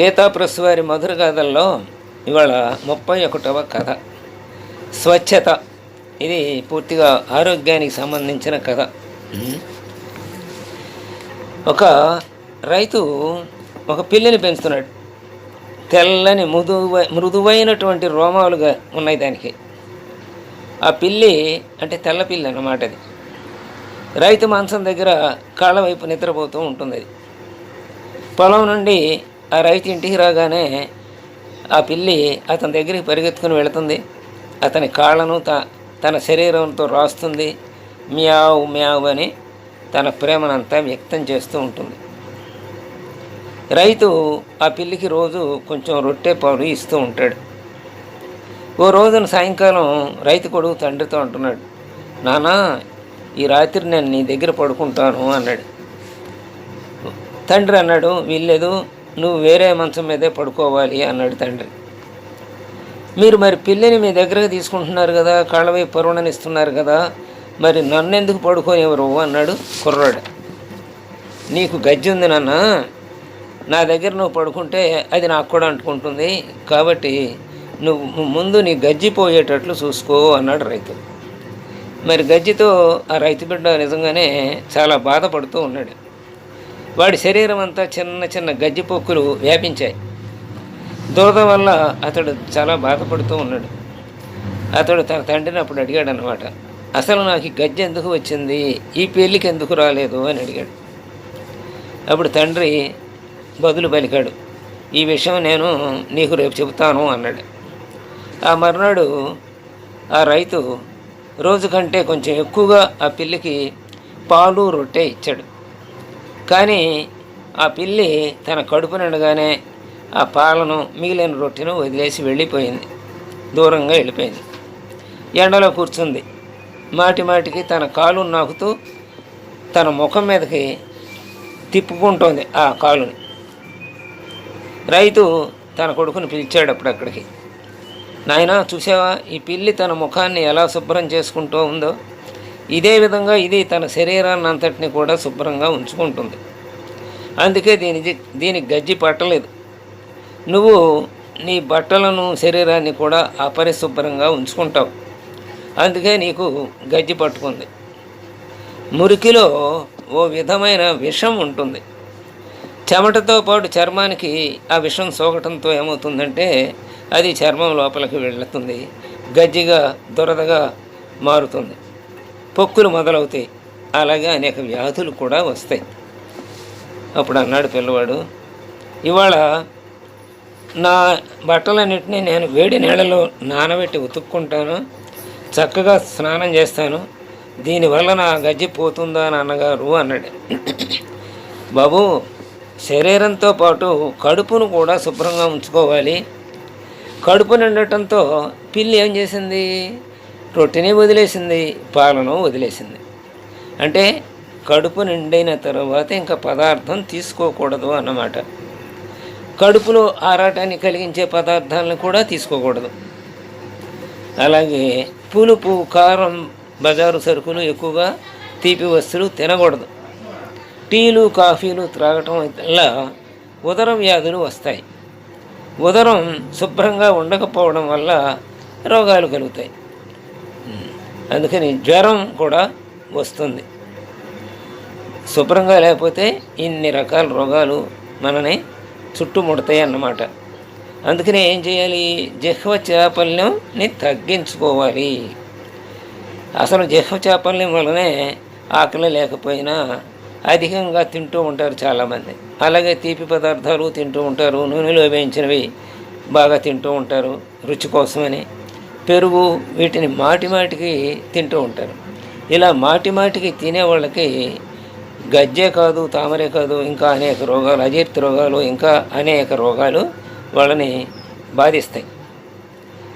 Gita press వారి మధుర కథల్లో ఇవాళ ముప్పై ఒకటవ కథ. స్వచ్ఛత. ఇది పూర్తిగా ఆరోగ్యానికి సంబంధించిన కథ. ఒక రైతు ఒక పిల్లిని పెంచుతున్నాడు. తెల్లని మృదువ మృదువైనటువంటి రోమాలుగా ఉన్నాయి దానికి. ఆ పిల్లి అంటే తెల్ల పిల్లి అన్నమాట అది. రైతు మాంసం దగ్గర కాళ్ళ వైపు నిద్రపోతూ ఉంటుంది. అది పొలం నుండి ఆ రైతు ఇంటికి రాగానే ఆ పిల్లి అతని దగ్గరికి పరిగెత్తుకుని వెళుతుంది. అతని కాళ్ళను త తన శరీరంతో రాస్తుంది. మ్యావు మ్యావు అని తన ప్రేమనంతా వ్యక్తం చేస్తూ ఉంటుంది. రైతు ఆ పిల్లికి రోజు కొంచెం రొట్టె పాలు ఇస్తూ ఉంటాడు. ఓ రోజున సాయంకాలం రైతు కొడుకు తండ్రితో అంటున్నాడు నానా ఈ రాత్రి నేను నీ దగ్గర పడుకుంటాను అన్నాడు. తండ్రి అన్నాడు వీల్లేదు నువ్వు వేరే మంచం మీదే పడుకోవాలి అన్నాడు తండ్రి. మీరు మరి పిల్లిని మీ దగ్గరకు తీసుకుంటున్నారు కదా కాళ్ళవై పరుణనిస్తున్నారు కదా మరి నన్ను ఎందుకు పడుకోనివ్వరు అన్నాడు కుర్రాడు. నీకు గజ్జి ఉంది నాన్న నా దగ్గర నువ్వు పడుకుంటే అది నాకు కూడా అంటుకుంటుంది కాబట్టి నువ్వు ముందు నీ గజ్జి పోయేటట్లు చూసుకో అన్నాడు రైతు. మరి గజ్జితో ఆ రైతు బిడ్డ నిజంగానే చాలా బాధపడుతూ ఉన్నాడు. వాడి శరీరం అంతా చిన్న చిన్న గజ్జి పొక్కులు వ్యాపించాయి. దురద వల్ల అతడు చాలా బాధపడుతూ ఉన్నాడు. అతడు తన తండ్రిని అప్పుడు అడిగాడు అనమాట అసలు నాకు ఈ గజ్జి ఎందుకు వచ్చింది? ఈ పెళ్ళికి ఎందుకు రాలేదు? అని అడిగాడు. అప్పుడు తండ్రి బదులు పలికాడు ఈ విషయం నేను నీకు రేపు చెబుతాను అన్నాడు. ఆ మర్నాడు ఆ రైతు రోజు కంటే కొంచెం ఎక్కువగా ఆ పిల్లికి పాలు రొట్టె ఇచ్చాడు. కానీ ఆ పిల్లి తన కడుపు నిండగానే ఆ పాలను మిగిలిన రొట్టెను వదిలేసి వెళ్ళిపోయింది. దూరంగా వెళ్ళిపోయింది. ఎండలో కూర్చుంది. మాటి మాటికి తన కాలు నాకుతూ తన ముఖం మీదకి తిప్పుకుంటోంది ఆ కాలుని. రైతు తన కొడుకుని పిలిచాడు అప్పుడు అక్కడికి. నాయన చూసావా? ఈ పిల్లి తన ముఖాన్ని ఎలా శుభ్రం చేసుకుంటూ ఉందో? ఇదే విధంగా ఇది తన శరీరాన్ని అంతటిని కూడా శుభ్రంగా ఉంచుకుంటుంది. అందుకే దీని దీనికి గజ్జి పట్టలేదు. నువ్వు నీ బట్టలను శరీరాన్ని కూడా అపరిశుభ్రంగా ఉంచుకుంటావు. అందుకే నీకు గజ్జి పట్టుకుంది. మురికిలో ఓ విధమైన విషం ఉంటుంది. చెమటతో పాటు చర్మానికి ఆ విషం సోకటంతో ఏమవుతుందంటే అది చర్మం లోపలికి వెళుతుంది గజ్జిగా దురదగా మారుతుంది. పొక్కులు మొదలవుతాయి. అలాగే అనేక వ్యాధులు కూడా వస్తాయి. అప్పుడు అన్నాడు పిల్లవాడు ఇవాళ నా బట్టలన్నింటినీ నేను వేడి నీళ్ళలో నానబెట్టి ఉతుక్కుంటాను. చక్కగా స్నానం చేస్తాను. దీనివల్ల నా గజ్జి పోతుందా నాన్నగారు అన్నాడు. బాబు శరీరంతో పాటు కడుపును కూడా శుభ్రంగా ఉంచుకోవాలి. కడుపు నిండటంతో పిల్లి ఏం చేసింది? రొట్టెని వదిలేసింది పాలను వదిలేసింది. అంటే కడుపు నిండైన తర్వాత ఇంకా పదార్థం తీసుకోకూడదు అన్నమాట. కడుపులో ఆరాటాన్ని కలిగించే పదార్థాలను కూడా తీసుకోకూడదు. అలాగే పులుపు కారం బజారు సరుకులు ఎక్కువగా తీపి వస్తువులు తినకూడదు. టీలు కాఫీలు త్రాగటం వల్ల ఉదర వ్యాధులు వస్తాయి. ఉదరం శుభ్రంగా ఉండకపోవడం వల్ల రోగాలు కలుగుతాయి. అందుకని జ్వరం కూడా వస్తుంది. శుభ్రంగా లేకపోతే ఇన్ని రకాల రోగాలు మనని చుట్టుముడతాయి అన్నమాట అందుకని ఏం చేయాలి? జిహ్వ చేపల్యంని తగ్గించుకోవాలి. అసలు జిహ్వ చేపల్యం వలనే ఆకలి లేకపోయినా అధికంగా తింటూ ఉంటారు చాలామంది. అలాగే తీపి పదార్థాలు తింటూ ఉంటారు నూనెలో వేయించినవి బాగా తింటూ ఉంటారు రుచి కోసమని. పెరుగు వీటిని మాటిమాటికి తింటూ ఉంటారు. ఇలా మాటిమాటికి తినే వాళ్ళకి గజ్జే కాదు తామరే కాదు ఇంకా అనేక రోగాలు అజీర్తి రోగాలు ఇంకా అనేక రోగాలు వాళ్ళని బాధిస్తాయి.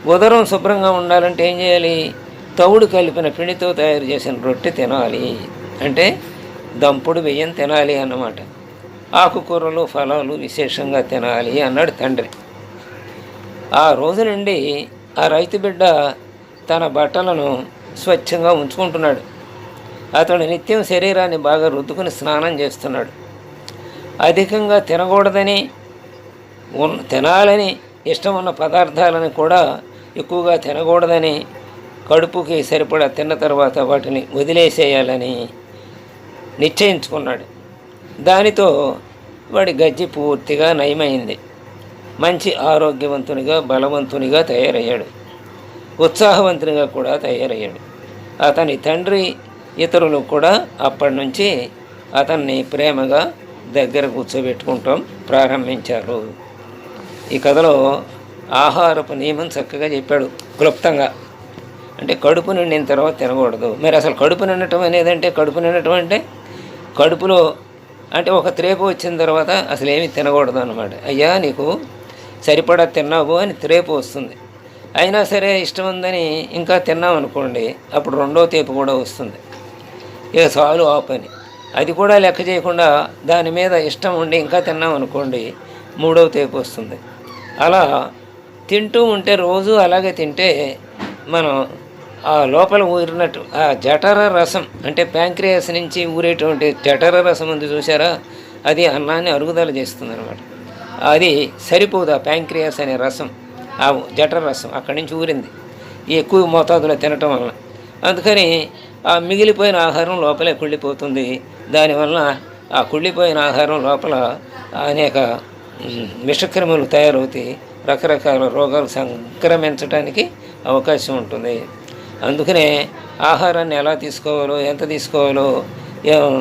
ఉదరం శుభ్రంగా ఉండాలంటే ఏం చేయాలి? తవుడు కలిపిన పిండితో తయారు చేసిన రొట్టె తినాలి. అంటే దంపుడు బియ్యం తినాలి అన్నమాట. ఆకుకూరలు ఫలాలు విశేషంగా తినాలి అన్నాడు తండ్రి. ఆ రోజు నుండి ఆ రైతు బిడ్డ తన బట్టలను స్వచ్ఛంగా ఉంచుకుంటున్నాడు. అతడు నిత్యం శరీరాన్ని బాగా రుద్దుకుని స్నానం చేస్తున్నాడు. అధికంగా తినకూడదని తినాలని ఇష్టం ఉన్న పదార్థాలను కూడా ఎక్కువగా తినకూడదని కడుపుకి సరిపడా తిన్న తర్వాత వాటిని వదిలేసేయాలని నిశ్చయించుకున్నాడు. దానితో వాడి గజ్జి పూర్తిగా నయమైంది. మంచి ఆరోగ్యవంతునిగా బలవంతునిగా తయారయ్యాడు. ఉత్సాహవంతునిగా కూడా తయారయ్యాడు. అతని తండ్రి ఇతరులు కూడా అప్పటి నుంచి అతన్ని ప్రేమగా దగ్గర కూర్చోబెట్టుకుంటాం ప్రారంభించారు. ఈ కథలో ఆహారపు నియమం చక్కగా చెప్పాడు క్లుప్తంగా. అంటే కడుపు నిండిన తర్వాత తినకూడదు. మరి అసలు కడుపు నిండటం అనేది అంటే కడుపు నిండటం అంటే? కడుపులో అంటే ఒక త్రేపు వచ్చిన తర్వాత అసలు ఏమి తినకూడదు అనమాట అయ్యా నీకు సరిపడా తిన్నావు అని రేపు వస్తుంది. అయినా సరే ఇష్టం ఉందని ఇంకా తిన్నాం అనుకోండి అప్పుడు రెండో తేపు కూడా వస్తుంది. ఇక చాలు ఆ పని. అది కూడా లెక్క చేయకుండా దాని మీద ఇష్టం ఉండి ఇంకా తిన్నాం అనుకోండి మూడవ తేపు వస్తుంది. అలా తింటూ ఉంటే రోజు అలాగే తింటే మనం ఆ లోపల ఊరినట్టు ఆ జఠర రసం అంటే ప్యాంక్రియాస్ నుంచి ఊరేటువంటి జఠర రసం ఉంది చూసారా అది అన్నాన్ని అరుగుదల చేస్తుంది అనమాట అది సరిపోదు ఆ ప్యాంక్రియాస్ అనే రసం. ఆ జఠర రసం అక్కడి నుంచి ఊరింది. ఎక్కువ మోతాదులో తినటం వలన. అందుకని ఆ మిగిలిపోయిన ఆహారం లోపలే కుళ్ళిపోతుంది. దానివల్ల ఆ కుళ్ళిపోయిన ఆహారం లోపల అనేక విషక్రములు తయారవుతాయి రకరకాల రోగాలు సంక్రమించడానికి అవకాశం ఉంటుంది. అందుకనే ఆహారాన్ని ఎలా తీసుకోవాలో ఎంత తీసుకోవాలో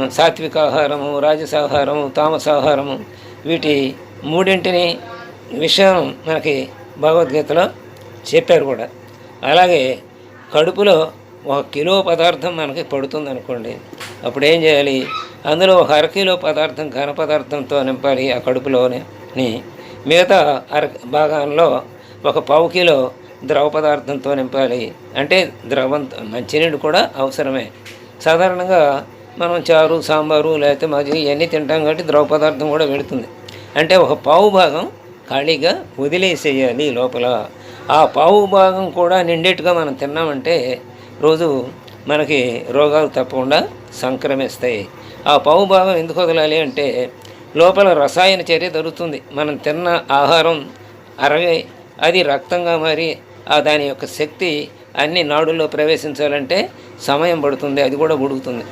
సాత్విక ఆహారము రాజసాహారము తామసాహారము వీటి మూడింటిని విషయం మనకి భగవద్గీతలో చెప్పారు కూడా. అలాగే కడుపులో ఒక కిలో పదార్థం మనకి పడుతుంది అనుకోండి అప్పుడు ఏం చేయాలి? అందులో ఒక అరకిలో పదార్థం ఘన పదార్థంతో నింపాలి ఆ కడుపులోని. మిగతా అర భాగంలో ఒక పావు కిలో ద్రవ పదార్థంతో నింపాలి. అంటే ద్రవం మంచినీళ్ళు కూడా అవసరమే. సాధారణంగా మనం చారు సాంబారు లేకపోతే మజ్జిగ ఇవన్నీ తింటాం కాబట్టి ద్రవ పదార్థం కూడా పెడుతుంది అంటే ఒక పావు భాగం ఖాళీగా వదిలేసేయాలి లోపల. ఆ పావు భాగం కూడా నిండేట్టుగా మనం తిన్నామంటే రోజు మనకి రోగాలు తప్పకుండా సంక్రమిస్తాయి. ఆ పావు భాగం ఎందుకు వదలాలి అంటే లోపల రసాయన చర్య జరుగుతుంది మనం తిన్న ఆహారం అరవై అది రక్తంగా మారి ఆ దాని యొక్క శక్తి అన్ని నాడుల్లో ప్రవేశించాలంటే సమయం పడుతుంది అది కూడా ఉడుకుతుంది.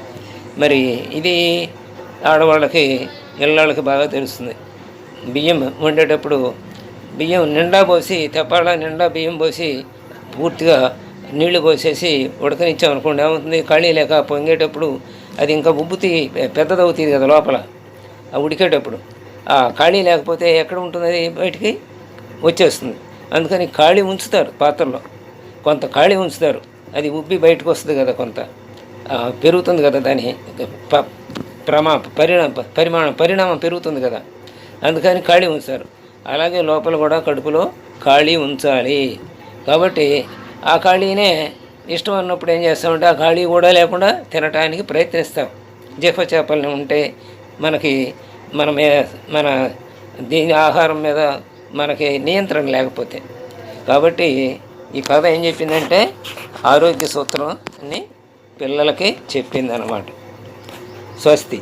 మరి ఇది ఆడవాళ్ళకి ఇళ్ళకి బాగా తెలుస్తుంది. బియ్యం వండేటప్పుడు బియ్యం నిండా పోసి తెప్పాళ్ళ నిండా బియ్యం పోసి పూర్తిగా నీళ్ళు పోసేసి ఉడకనిచ్చాం అనుకోండి. ఏమవుతుంది? ఖాళీ లేక పొంగేటప్పుడు అది ఇంకా ఉబ్బుతి పెద్దదవుతుంది కదా లోపల. ఆ ఉడికేటప్పుడు. ఆ ఖాళీ లేకపోతే ఎక్కడ ఉంటుంది అది బయటికి వచ్చేస్తుంది. అందుకని ఖాళీ ఉంచుతారు పాత్రలో. కొంత ఖాళీ ఉంచుతారు. అది ఉబ్బి బయటకు వస్తుంది కదా కొంత. పెరుగుతుంది కదా దాని ప- ప్రమా పరిణామ పరిమాణం పరిణామం పెరుగుతుంది కదా. అందుకని ఖాళీ ఉంచారు. అలాగే లోపల కూడా కడుపులో ఖాళీ ఉంచాలి. కాబట్టి ఆ ఖాళీనే ఇష్టం అన్నప్పుడు ఏం చేస్తామంటే ఆ ఖాళీ కూడా లేకుండా తినటానికి ప్రయత్నిస్తాం. జిహ్వ చేపల్ని ఉంటే మనకి మన మన దీని ఆహారం మీద మనకి నియంత్రణ లేకపోతే. కాబట్టి ఈ కథ ఏం చెప్పిందంటే ఆరోగ్య సూత్రం అని పిల్లలకి చెప్పిందనమాట. స్వస్తి.